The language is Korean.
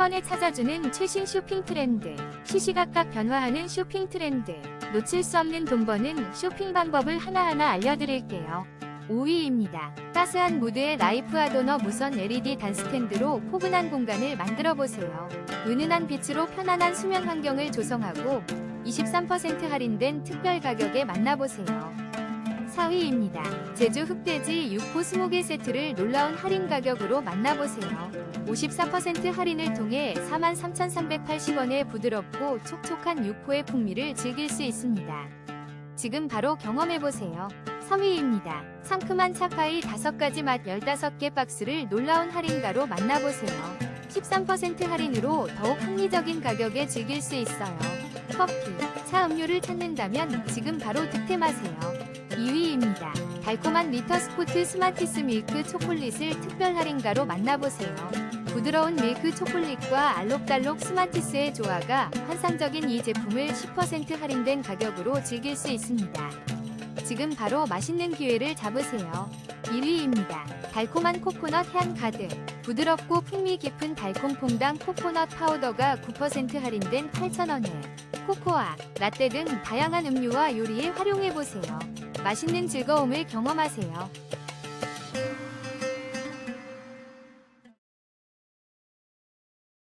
번에 찾아주는 최신 쇼핑 트렌드. 시시각각 변화하는 쇼핑 트렌드. 놓칠 수 없는 돈 버는 쇼핑 방법을 하나하나 알려드릴게요. 5위입니다. 따스한 무드의 라이프 아도너 무선 LED 단스탠드로 포근한 공간을 만들어 보세요. 은은한 빛으로 편안한 수면 환경을 조성하고 23% 할인된 특별 가격에 만나보세요. 4위입니다. 제주 흑돼지 6호 20개 세트를 놀라운 할인 가격으로 만나보세요. 54% 할인을 통해 43,380원의 부드럽고 촉촉한 육포의 풍미를 즐길 수 있습니다. 지금 바로 경험해보세요. 3위입니다. 상큼한 차파이 5가지 맛 15개 박스를 놀라운 할인가로 만나보세요. 13% 할인으로 더욱 합리적인 가격에 즐길 수 있어요. 커피, 차 음료를 찾는다면 지금 바로 득템하세요. 2위입니다. 달콤한 리터 스코트 스마티스 밀크 초콜릿을 특별 할인가로 만나보세요. 부드러운 밀크 초콜릿과 알록달록 스마티스의 조화가 환상적인 이 제품을 10% 할인된 가격으로 즐길 수 있습니다. 지금 바로 맛있는 기회를 잡으세요. 1위입니다. 달콤한 코코넛 향 가득. 부드럽고 풍미 깊은 달콤 퐁당 코코넛 파우더가 9% 할인된 8,000원에 코코아, 라떼 등 다양한 음료와 요리에 활용해보세요. 맛있는 즐거움을 경험하세요.